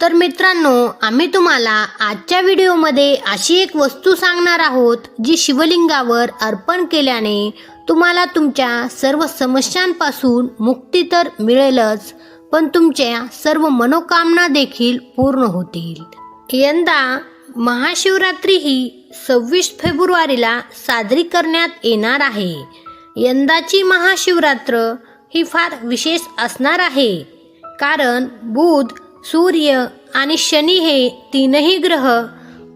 तर मित्रांनो आम्ही तुम्हाला आजच्या व्हिडिओमध्ये अशी एक वस्तू सांगणार आहोत जी शिवलिंगावर अर्पण केल्याने तुम्हाला तुमच्या सर्व समस्यांपासून मुक्ती तर मिळेलच पण तुमच्या सर्व मनोकामना देखील पूर्ण होतील. यंदा महाशिवरात्री ही सव्वीस फेब्रुवारीला साजरी करण्यात येणार आहे. यंदाची महाशिवरात्र ही फार विशेष असणार आहे कारण बुध सूर्य आणि शनी हे तीनही ग्रह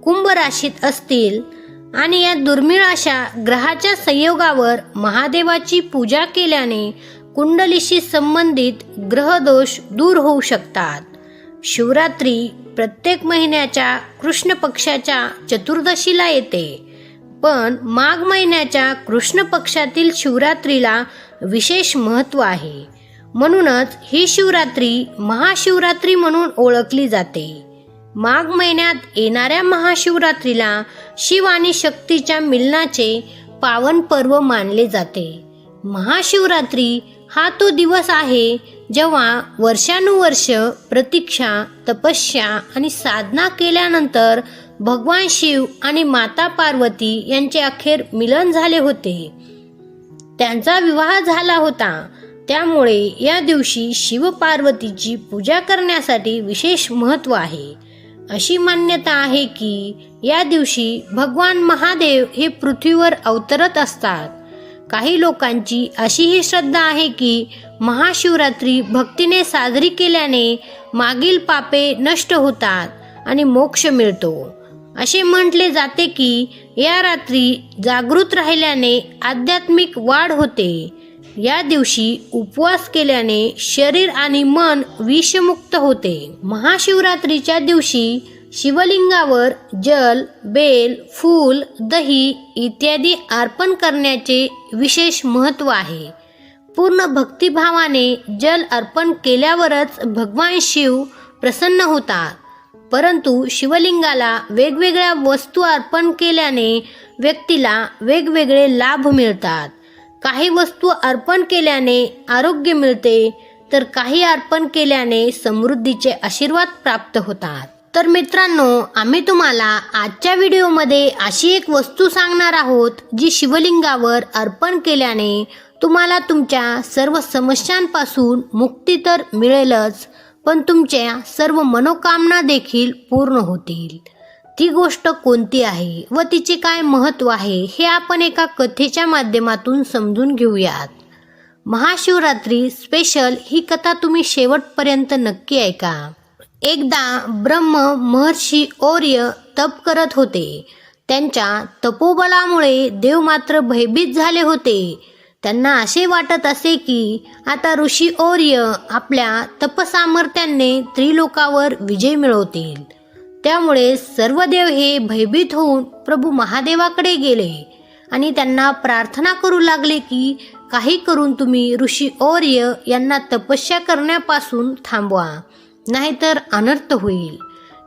कुंभ राशीत असतील. आणि या दुर्मिळ अशा ग्रहाच्या संयोगावर महादेवाची पूजा केल्याने कुंडलीशी संबंधित ग्रहदोष दूर होऊ शकतात. शिवरात्री प्रत्येक महिन्याच्या कृष्ण पक्षाच्या चतुर्दशीला येते. पण माघ महिन्याच्या कृष्ण पक्षातील शिवरात्रीला विशेष महत्त्व आहे. म्हणूनच ही शिवरात्री महाशिवरात्री म्हणून ओळखली जाते. माघ महिन्यात येणाऱ्या महाशिवरात्रीला शिव आणि शक्तीच्या मिलनाचे पावन पर्व मानले जाते. महाशिवरात्री हा तो दिवस आहे जेव्हा वर्षानुवर्ष प्रतीक्षा तपस्या आणि साधना केल्यानंतर भगवान शिव आणि माता पार्वती यांचे अखेर मिलन झाले होते. त्यांचा विवाह झाला होता. त्यामुळे या दिवशी शिव पार्वतीची पूजा करण्यासाठी विशेष महत्त्व आहे. अशी मान्यता आहे की या दिवशी भगवान महादेव हे पृथ्वीवर अवतरत असतात. काही लोकांची अशीही श्रद्धा आहे की महाशिवरात्री भक्तीने साजरी केल्याने मागील पापे नष्ट होतात आणि मोक्ष मिळतो. असे म्हटले जाते की या रात्री जागृत राहिल्याने आध्यात्मिक वाढ होते. या दिवशी उपवास केल्याने शरीर आणि मन विषमुक्त होते. महाशिवरात्रीच्या दिवशी शिवलिंगावर जल बेल फूल दही इत्यादी अर्पण करण्याचे विशेष महत्त्व आहे. पूर्ण भक्तिभावाने जल अर्पण केल्यावरच भगवान शिव प्रसन्न होतात. परंतु शिवलिंगाला वेगवेगळ्या वस्तू अर्पण केल्याने व्यक्तीला वेगवेगळे लाभ मिळतात. काही वस्तू अर्पण केल्याने आरोग्य मिळते तर काही अर्पण केल्याने समृद्धीचे आशीर्वाद प्राप्त होतात. तर मित्रांनो आम्ही तुम्हाला आजच्या व्हिडिओमध्ये अशी एक वस्तू सांगणार आहोत जी शिवलिंगावर अर्पण केल्याने तुम्हाला तुमच्या सर्व समस्यांपासून मुक्ती तर मिळेलच पण तुमच्या सर्व मनोकामना देखील पूर्ण होतील. ती गोष्ट कोणती आहे व तिचे काय महत्त्व आहे हे आपण एका कथेच्या माध्यमातून समजून घेऊयात. महाशिवरात्री स्पेशल ही कथा तुम्ही शेवटपर्यंत नक्की ऐका. एकदा ब्रह्म महर्षी और्य तप करत होते. त्यांच्या तपोबलामुळे देव मात्र भयभीत झाले होते. त्यांना असे वाटत असे की आता ऋषी और्य आपल्या तपसामर्थ्याने त्रिलोकावर विजय मिळवतील. त्यामुळे सर्व देव हे भयभीत होऊन प्रभू महादेवाकडे गेले आणि त्यांना प्रार्थना करू लागले की काही करून तुम्ही ऋषी और्य यांना तपस्या करण्यापासून थांबवा नाहीतर अनर्थ होईल.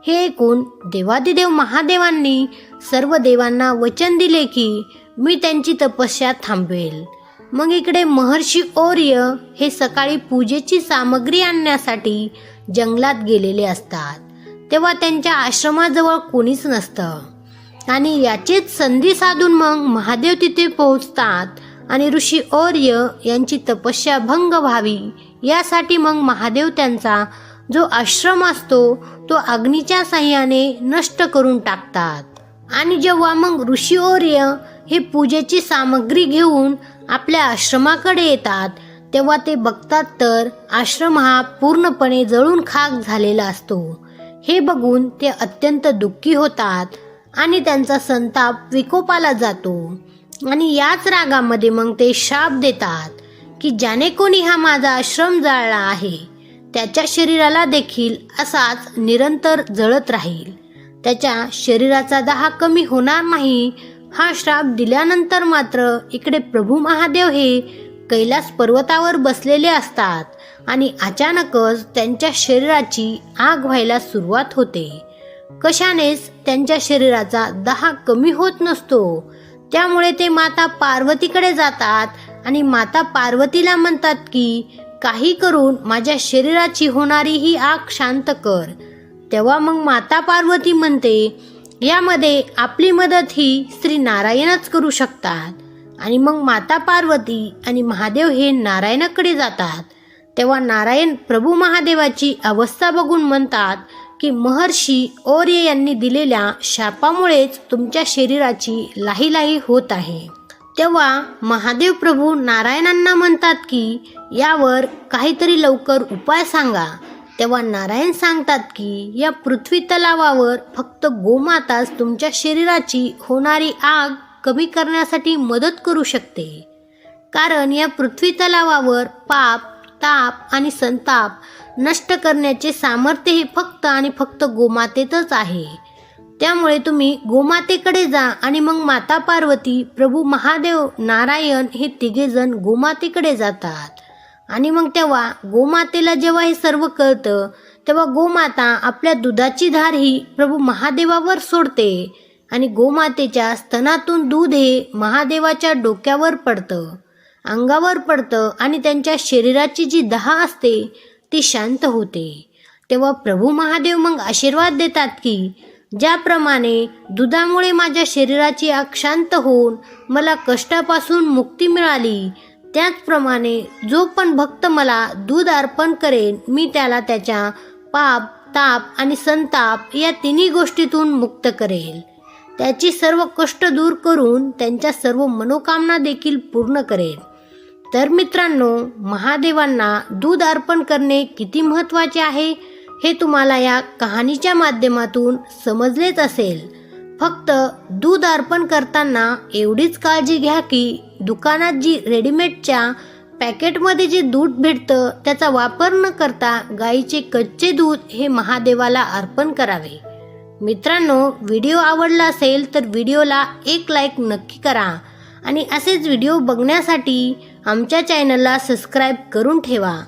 हे ऐकून देवादिदेव महादेवांनी सर्व देवांना वचन दिले की मी त्यांची तपस्या थांबवेल. मग इकडे महर्षी और्य हे सकाळी पूजेची सामग्री आणण्यासाठी जंगलात गेलेले असतात. तेव्हा त्यांच्या आश्रमाजवळ कोणीच नसतं. आणि याचीच संधी साधून मग महादेव तिथे पोहोचतात आणि ऋषी और्य यांची तपस्या भंग व्हावी. यासाठी मग महादेव त्यांचा जो आश्रम असतो तो अग्नीच्या साह्याने नष्ट करून टाकतात. आणि जेव्हा मग ऋषी और्य हे पूजेची सामग्री घेऊन आपल्या आश्रमाकडे येतात तेव्हा ते बघतात तर आश्रम हा पूर्णपणे जळून खाक झालेला असतो. हे बघून ते अत्यंत दुःखी होतात आणि त्यांचा संताप विकोपाला जातो. आणि याच रागामध्ये मग ते शाप देतात की ज्याने कोणी हा माझा आश्रम जाळला आहे त्याच्या शरीराला देखील असाच निरंतर जळत राहील. त्याच्या शरीराचा दाह कमी होणार नाही हा श्राप दिल्यानंतर मात्र इकडे प्रभू महादेव हे कैलास पर्वतावर बसलेले असतात. आणि अचानकच त्यांच्या शरीराची आग व्हायला सुरुवात होते. कशानेच त्यांच्या शरीराचा दहा कमी होत नसतो. त्यामुळे ते माता पार्वतीकडे जातात आणि माता पार्वतीला म्हणतात की काही करून माझ्या शरीराची होणारी ही आग शांत कर. तेव्हा मग माता पार्वती म्हणते यामध्ये आपली मदत ही श्री नारायणच करू शकतात. आणि मग माता पार्वती आणि महादेव हे नारायणाकडे जातात. तेव्हा नारायण प्रभू महादेवाची अवस्था बघून म्हणतात की महर्षी और्य यांनी दिलेल्या शापामुळेच तुमच्या शरीराची लाही लाही होत आहे. तेव्हा महादेव प्रभू नारायणांना म्हणतात की यावर काहीतरी लवकर उपाय सांगा. तेव्हा नारायण सांगतात की या पृथ्वी तलावावर फक्त गोमाताच तुमच्या शरीराची होणारी आग कमी करण्यासाठी मदत करू शकते. कारण या पृथ्वी तलावावर पाप ताप आणि संताप नष्ट करण्याचे सामर्थ्य हे फक्त आणि फक्त गोमातेतच आहे. त्यामुळे तुम्ही गोमातेकडे जा आणि मग माता पार्वती प्रभू महादेव नारायण हे तिघेजण गोमातेकडे जातात. आणि मग तेव्हा गोमातेला जेव्हा हे सर्व कळतं तेव्हा गोमाता आपल्या दुधाची धार ही प्रभू महादेवावर सोडते आणि गोमातेच्या स्तनातून दूध हे महादेवाच्या डोक्यावर पडतं. अंगावर पडतं आणि त्यांच्या शरीराची जी दहा असते ती शांत होते. तेव्हा प्रभू महादेव मग आशीर्वाद देतात की ज्याप्रमाणे दुधामुळे माझ्या शरीराची आग शांत होऊन मला कष्टापासून मुक्ती मिळाली त्याचप्रमाणे जो पण भक्त मला दूध अर्पण करेन मी त्याला त्याच्या पाप ताप आणि संताप या तिन्ही गोष्टीतून मुक्त करेल. त्याची सर्व कष्ट दूर करून त्यांच्या सर्व मनोकामना देखील पूर्ण करेल तर मित्रांनो महादेवांना दूध अर्पण करणे किती महत्त्वाचे आहे हे तुम्हाला या कहाणीच्या माध्यमातून समजलेच असेल. फक्त दूध अर्पण करताना एवढीच काळजी घ्या की दुकानात जी रेडीमेडच्या पॅकेटमध्ये जे दूध भेटतं त्याचा वापर न करता गाईचे कच्चे दूध हे महादेवाला अर्पण करावे. मित्रांनो व्हिडिओ आवडला असेल तर व्हिडिओला एक लाईक नक्की करा आणि असेच व्हिडिओ बघण्यासाठी आमच्या चॅनलला सबस्क्राईब करून ठेवा.